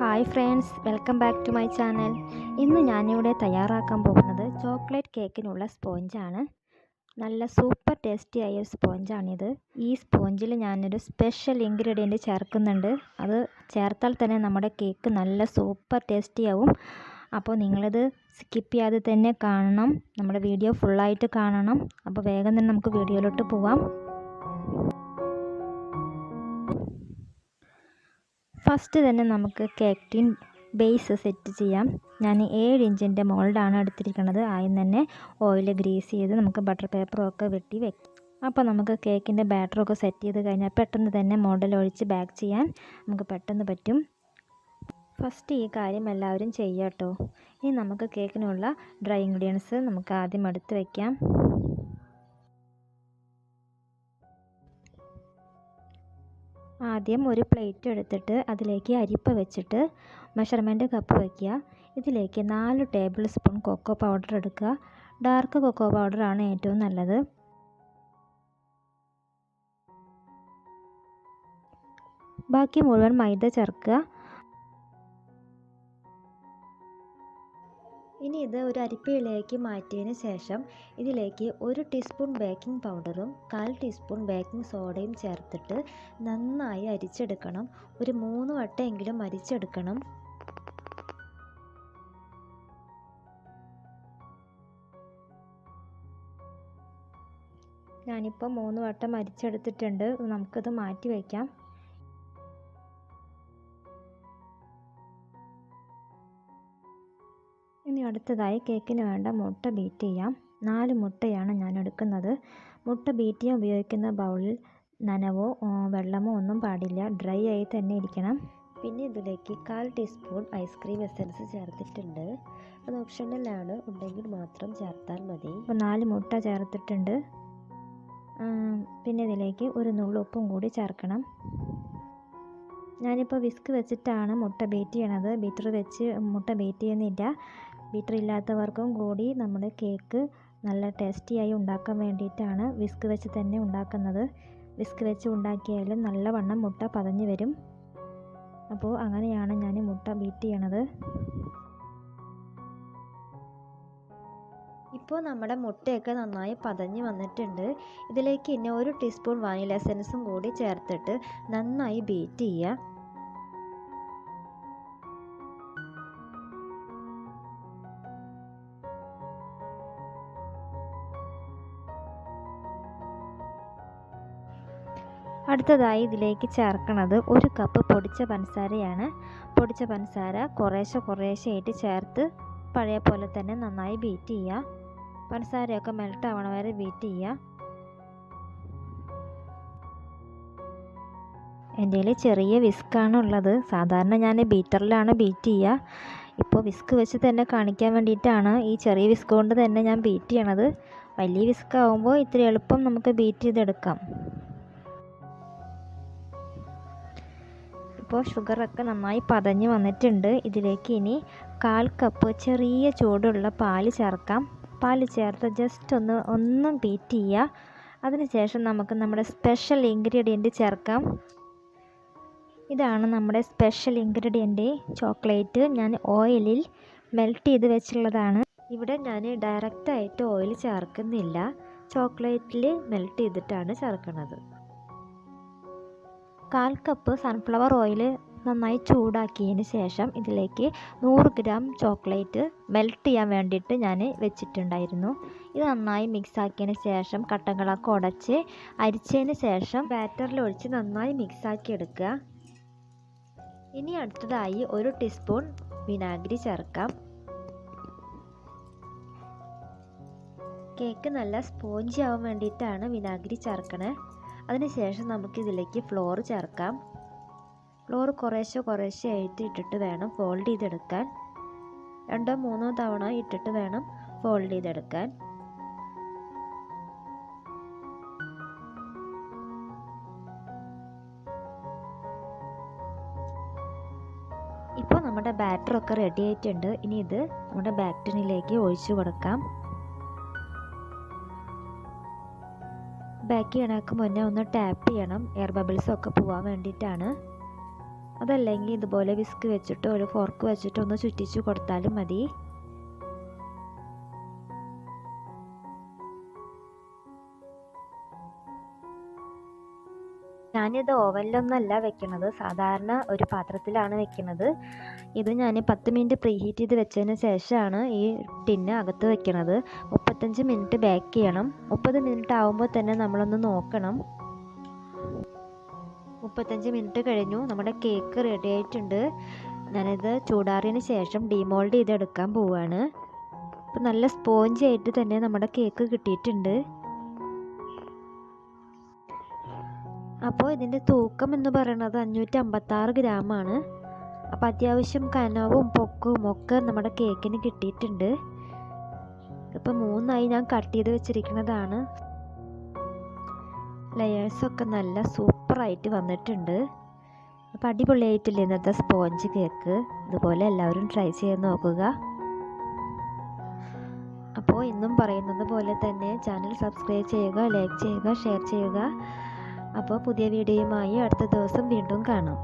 Hi friends welcome back to my channel. ഇന്ന് ഞാനിവിടെ തയ്യാറാക്കാൻ പോകുന്നത് ചോക്ലേറ്റ് കേക്കിനുള്ള സ്പോഞ്ചാണ്. നല്ല സൂപ്പർ ടേസ്റ്റി ആയ ഒരു സ്പോഞ്ചാണിത്. ഈ സ്പോഞ്ചിൽ ഞാനൊരു സ്പെഷ്യൽ ഇൻഗ്രീഡിയന്റ് ചേർക്കുന്നുണ്ട്. അത് ചേർത്താൽ തന്നെ നമ്മുടെ കേക്ക് നല്ല സൂപ്പർ ടേസ്റ്റി ആവും. അപ്പോൾ നിങ്ങളിത് സ്കിപ്പ് ചെയ്യാതെ തന്നെ കാണണം. നമ്മുടെ വീഡിയോ ഫുള്ളായിട്ട് കാണണം. അപ്പോൾ വേഗം തന്നെ നമുക്ക് വീഡിയോയിലോട്ട് പോവാം. ഫസ്റ്റ് തന്നെ നമുക്ക് കേക്ക് ബേസ് സെറ്റ് ചെയ്യാം. ഞാൻ ഏഴ് ഇഞ്ചിന്റെ മോൾഡാണ് എടുത്തിരിക്കുന്നത്. ആദ്യം തന്നെ ഓയിൽ ഗ്രീസ് ചെയ്ത് നമുക്ക് ബട്ടർ പേപ്പറൊക്കെ വെട്ടി വെക്കാം അപ്പോൾ നമുക്ക് കേക്കിന്റെ ബാറ്ററൊക്കെ സെറ്റ് ചെയ്ത് കഴിഞ്ഞാൽ പെട്ടെന്ന് തന്നെ മോഡൽ ഒഴിച്ച് ബാക്ക് ചെയ്യാൻ നമുക്ക് പെട്ടെന്ന് പറ്റും. ഫസ്റ്റ് ഈ കാര്യം എല്ലാവരും ചെയ്യാം കേട്ടോ ഇനി നമുക്ക് കേക്കിനുള്ള ഡ്രൈ ഇൻഗ്രീഡിയൻസ് നമുക്ക് ആദ്യം എടുത്ത് വയ്ക്കാം ആദ്യം ഒരു പ്ലേറ്റ് എടുത്തിട്ട് അതിലേക്ക് അരിപ്പ വെച്ചിട്ട് മെഷർമെന്റ് കപ്പ് വയ്ക്കുക ഇതിലേക്ക് നാല് ടേബിൾ സ്പൂൺ കൊക്കോ പൗഡർ എടുക്കുക ഡാർക്ക് കൊക്കോ പൗഡറാണ് ഏറ്റവും നല്ലത്. ബാക്കി മുഴുവൻ മൈദ ചേർക്കുക. ഇനി ഇത് ഒരു അരിപ്പയിലേക്ക് മാറ്റിയതിന് ശേഷം ഇതിലേക്ക് ഒരു ടീസ്പൂൺ ബേക്കിംഗ് പൗഡറും കാൽ ടീസ്പൂൺ ബേക്കിംഗ് സോഡയും ചേർത്തിട്ട് നന്നായി അരിച്ചെടുക്കണം. ഒരു മൂന്ന് വട്ടമെങ്കിലും അരിച്ചെടുക്കണം. ഞാനിപ്പോൾ മൂന്ന് വട്ടം അരിച്ചെടുത്തിട്ടുണ്ട്. നമുക്കിത് മാറ്റി വയ്ക്കാം. ഇനി അടുത്തതായി കേക്കിന് വേണ്ട മുട്ട ബീറ്റ് ചെയ്യാം. നാല് മുട്ടയാണ് ഞാൻ എടുക്കുന്നത്. മുട്ട ബീറ്റ് ചെയ്യാൻ ഉപയോഗിക്കുന്ന ബൗളിൽ നനവോ വെള്ളമോ ഒന്നും പാടില്ല. ഡ്രൈ ആയി തന്നെ ഇരിക്കണം. പിന്നെ ഇതിലേക്ക് കാൽ ടീസ്പൂൺ ഐസ്ക്രീം എസൻസ് ചേർത്തിട്ടുണ്ട്. അത് ഓപ്ഷണലാണ് ഉണ്ടെങ്കിൽ മാത്രം ചേർത്താൽ മതി. അപ്പോൾ നാല് മുട്ട ചേർത്തിട്ടുണ്ട്. പിന്നെ ഇതിലേക്ക് ഒരു നുള്ളുപ്പും കൂടി ചേർക്കണം. ഞാനിപ്പോൾ വിസ്ക് വെച്ചിട്ടാണ് മുട്ട ബീറ്റ് ചെയ്യണത്. ബീറ്റർ വെച്ച് മുട്ട ബീറ്റ് ചെയ്യുന്നില്ല. ബീറ്റർ ഇല്ലാത്തവർക്കും കൂടി നമ്മുടെ കേക്ക് നല്ല ടേസ്റ്റിയായി ഉണ്ടാക്കാൻ വേണ്ടിയിട്ടാണ് വിസ്ക് വെച്ച് തന്നെ ഉണ്ടാക്കുന്നത്. വിസ്ക് വെച്ച് ഉണ്ടാക്കിയാലും നല്ലവണ്ണം മുട്ട പതഞ്ഞു വരും. അപ്പോൾ അങ്ങനെയാണ് ഞാൻ മുട്ട ബീറ്റ് ചെയ്യണത്. ഇപ്പോൾ നമ്മുടെ മുട്ടയൊക്കെ നന്നായി പതഞ്ഞ് വന്നിട്ടുണ്ട്. ഇതിലേക്ക് ഇനി ഒരു ടീസ്പൂൺ വാനില എസൻസും കൂടി ചേർത്തിട്ട് നന്നായി ബീറ്റ് ചെയ്യുക. അടുത്തതായി ഇതിലേക്ക് ചേർക്കുന്നത് ഒരു കപ്പ് പൊടിച്ച പഞ്ചസാരയാണ്. പൊടിച്ച പഞ്ചസാര കുറേശ്ശെ കുറേശ്ശെ ആയിട്ട് ചേർത്ത് പഴയ പോലെ തന്നെ നന്നായി ബീറ്റ് ചെയ്യുക. പഞ്ചസാരയൊക്കെ മെൽട്ട് ആവണ വരെ ബീറ്റ് ചെയ്യുക. എന്റെ കയ്യിൽ ചെറിയ വിസ്ക്കാണ് ഉള്ളത്. സാധാരണ ഞാൻ ബീറ്ററിലാണ് ബീറ്റ് ചെയ്യുക. ഇപ്പോൾ വിസ്ക് വെച്ച് തന്നെ കാണിക്കാൻ വേണ്ടിയിട്ടാണ് ഈ ചെറിയ വിസ്ക് കൊണ്ട് തന്നെ ഞാൻ ബീറ്റ് ചെയ്യണത്. വലിയ വിസ്ക് ആവുമ്പോൾ ഇത്ര എളുപ്പം നമുക്ക് ബീറ്റ് ചെയ്തെടുക്കാം. ഇപ്പോൾ ഷുഗറൊക്കെ നന്നായി പതഞ്ഞ് വന്നിട്ടുണ്ട്. ഇതിലേക്ക് ഇനി കാൽ കപ്പ് ചെറിയ ചൂടുള്ള പാൽ ചേർക്കാം. പാൽ ചേർത്ത് ജസ്റ്റ് ഒന്ന് ഒന്ന് ബീറ്റ് ചെയ്യുക. അതിനുശേഷം നമുക്ക് നമ്മുടെ സ്പെഷ്യൽ ഇൻഗ്രീഡിയന്റ് ചേർക്കാം. ഇതാണ് നമ്മുടെ സ്പെഷ്യൽ ഇൻഗ്രീഡിയന്റ് ചോക്ലേറ്റ്. ഞാൻ ഓയിലിൽ മെൽറ്റ് ചെയ്ത് വെച്ചുള്ളതാണ്. ഇവിടെ ഞാൻ ഡയറക്റ്റായിട്ട് ഓയിൽ ചേർക്കുന്നില്ല. ചോക്ലേറ്റിൽ മെൽറ്റ് ചെയ്തിട്ടാണ് ചേർക്കുന്നത്. കാൽ കപ്പ് സൺഫ്ലവർ ഓയിൽ നന്നായി ചൂടാക്കിയതിന് ശേഷം ഇതിലേക്ക് നൂറ് ഗ്രാം ചോക്ലേറ്റ് മെൽറ്റ് ചെയ്യാൻ വേണ്ടിയിട്ട് ഞാൻ വെച്ചിട്ടുണ്ടായിരുന്നു. ഇത് നന്നായി മിക്സ് ആക്കിയതിന് ശേഷം കട്ടകളൊക്കെ ഉടച്ച് അരിച്ചതിന് ശേഷം ബാറ്ററിൽ ഒഴിച്ച് നന്നായി മിക്സ് ആക്കി എടുക്കുക. ഇനി അടുത്തതായി ഒരു ടീസ്പൂൺ വിനാഗിരി ചേർക്കാം. കേക്ക് നല്ല സ്പോഞ്ചി ആവാൻ വേണ്ടിയിട്ടാണ് വിനാഗിരി ചേർക്കണേ. അതിനുശേഷം നമുക്കിതിലേക്ക് ഫ്ലോർ ചേർക്കാം. ഫ്ലോർ കുറേശ്ശെ കുറേശ്ശെ ആയിട്ട് ഇട്ടിട്ട് വേണം ഫോൾഡ് ചെയ്തെടുക്കാൻ. രണ്ടോ മൂന്നോ തവണ ഇട്ടിട്ട് വേണം ഫോൾഡ് ചെയ്തെടുക്കാൻ. ഇപ്പോൾ നമ്മുടെ ബാറ്ററൊക്കെ റെഡി ആയിട്ടുണ്ട്. ഇനി ഇത് നമ്മുടെ ബാറ്ററിനിലേക്ക് ഒഴിച്ചു കൊടുക്കാം. ബാക്ക് ചെയ്യണക്ക് മുന്നേ ഒന്ന് ടാപ്പ് ചെയ്യണം. എയർ ബബിൾസ് ഒക്കെ പോവാൻ വേണ്ടിയിട്ടാണ്. അതല്ലെങ്കിൽ ഇതുപോലെ വിസ്ക് വെച്ചിട്ടോ ഒരു ഫോർക്ക് വെച്ചിട്ടോ ഒന്ന് ചുറ്റിച്ച് കൊടുത്താലും മതി. ഞാനിത് ഓവനിലൊന്നല്ല വെക്കുന്നത്. സാധാരണ ഒരു പാത്രത്തിലാണ് വെക്കുന്നത്. ഇത് ഞാൻ പത്ത് മിനിറ്റ് പ്രീ ഹീറ്റ് ചെയ്ത് വെച്ചതിന് ശേഷമാണ് ഈ ടിന്ന് അകത്ത് വെക്കുന്നത് മുപ്പത്തഞ്ച് മിനിറ്റ് ബേക്ക് ചെയ്യണം. മുപ്പത് മിനിറ്റ് ആകുമ്പോൾ തന്നെ നമ്മളൊന്ന് നോക്കണം. മുപ്പത്തഞ്ച് മിനിറ്റ് കഴിഞ്ഞു. നമ്മുടെ കേക്ക് റെഡി ആയിട്ടുണ്ട്. ഞാനിത് ചൂടാറിയതിന് ശേഷം ഡിമോൾഡ് ചെയ്തെടുക്കാൻ പോവുകയാണ് അപ്പം നല്ല സ്പോഞ്ച് ആയിട്ട് തന്നെ നമ്മുടെ കേക്ക് കിട്ടിയിട്ടുണ്ട്. അപ്പോൾ ഇതിന്റെ തൂക്കം എന്ന് പറയുന്നത് അഞ്ഞൂറ്റി അമ്പത്താറ് ഗ്രാമാണ്. അപ്പോൾ അത്യാവശ്യം കനവും പൊക്കവും ഒക്കെ നമ്മുടെ കേക്കിന് കിട്ടിയിട്ടുണ്ട്. ഇപ്പോൾ മൂന്നായി ഞാൻ കട്ട് ചെയ്ത് വെച്ചിരിക്കുന്നതാണ്. ലെയേഴ്സൊക്കെ നല്ല സൂപ്പറായിട്ട് വന്നിട്ടുണ്ട്. അപ്പോൾ അടിപൊളിയായിട്ടില്ല ഇന്നത്തെ സ്പോഞ്ച് കേക്ക്? ഇതുപോലെ എല്ലാവരും ട്രൈ ചെയ്ത് നോക്കുക. അപ്പോൾ ഇന്നും പറയുന്നത് പോലെ തന്നെ ചാനൽ സബ്സ്ക്രൈബ് ചെയ്യുക ലൈക്ക് ചെയ്യുക ഷെയർ ചെയ്യുക. അപ്പോൾ പുതിയ വീഡിയോയുമായി അടുത്ത ദിവസം വീണ്ടും കാണാം.